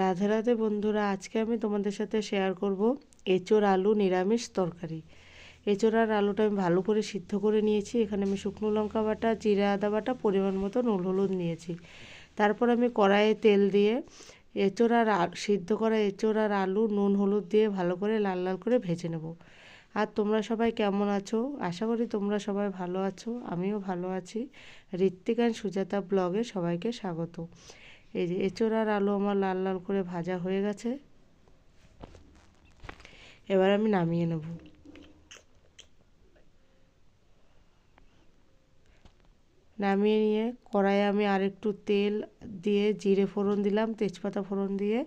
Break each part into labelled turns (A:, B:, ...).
A: রাধে রাধে বন্ধুরা, আজকে আমি তোমাদের সাথে শেয়ার করব এঁচোড় আলু নিরামিষ তরকারি। এঁচোড় আর আলুটা আমি ভালো করে সিদ্ধ করে নিয়েছি। এখানে আমি শুকনো লঙ্কা বাটা, জিরা আদা বাটা, পরিমাণ মতো নুন, হলুদ নিয়েছি। তারপর আমি কড়াইয়ে তেল দিয়ে এঁচোড় আর সিদ্ধ করা এঁচোড় আর আলু নুন, হলুদ দিয়ে ভালো করে লাল লাল করে ভেজে নেব। আর তোমরা সবাই কেমন আছো? আশা করি তোমরা সবাই ভালো আছো, আমিও ভালো আছি। ঋত্বিক অ্যান্ড সুজাতা ব্লগে সবাইকে স্বাগত। এই যে এঁচোড় আর আলু আমার লাল লাল করে ভাজা হয়ে গেছে। এবার আমি নামিয়ে নেব। নামিয়ে নিয়ে কড়াইয়ে আমি আর একটু তেল দিয়ে জিরে ফোড়ন দিলাম, তেজপাতা ফোড়ন দিয়ে,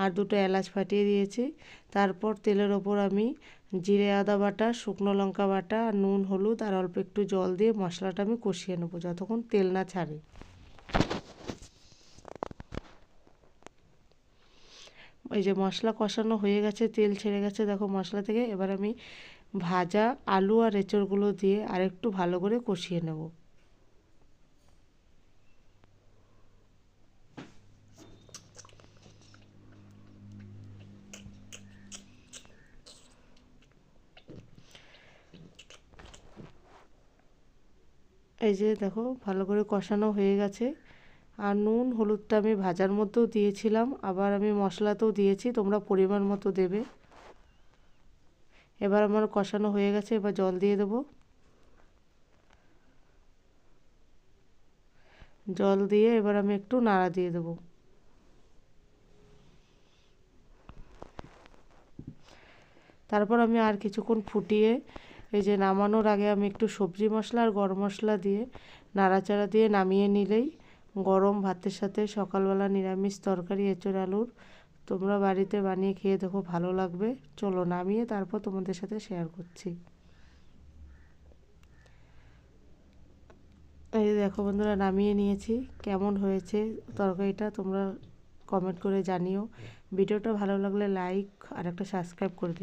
A: আর দুটো এলাচ ফাটিয়ে দিয়েছি। তারপর তেলের ওপর আমি জিরে আদা বাটা, শুকনো লঙ্কা বাটা, নুন, হলুদ, আর অল্প একটু জল দিয়ে মশলাটা আমি কষিয়ে নেব, যতক্ষণ তেল না ছাড়ে। এই যে মশলা কষানো হয়ে গেছে, তেল ছেড়ে গেছে, দেখো মশলা থেকে এবার আমি ভাজা আলু আর এঁচড়গুলো দিয়ে আরেকটু ভালো করে কষিয়ে নেব। এই যে দেখো ভালো করে কষানো হয়ে গেছে। আর নুন, হলুদটা আমি ভাজার মধ্যেও দিয়েছিলাম। আবার আমি মশলাতেও দিয়েছি, তোমরা পরিমাণ মতো দেবে। এবার আমার কষানো হয়ে গেছে, এবার জল দিয়ে দেবো। জল দিয়ে এবার আমি একটু নাড়া দিয়ে দেবো। তারপর আমি আর কিছুক্ষণ ফুটিয়ে, এই যে নামানোর আগে আমি একটু সবজি মশলা আর গরম মশলা দিয়ে নাড়াচাড়া দিয়ে নামিয়ে নিলেই গরম ভাতের সাথে সকালবেলা নিরামিষ তরকারি, এঁচড়, আলুর। তোমরা বাড়িতে বানিয়ে খেয়ে দেখো, ভালো লাগবে। চলো নামিয়ে তারপর তোমাদের সাথে শেয়ার করছি। এই দেখো বন্ধুরা, নামিয়ে নিয়েছি। কেমন হয়েছে তরকারিটা তোমরা কমেন্ট করে জানিও। ভিডিওটা ভালো লাগলে লাইক আর একটা সাবস্ক্রাইব করে দিও।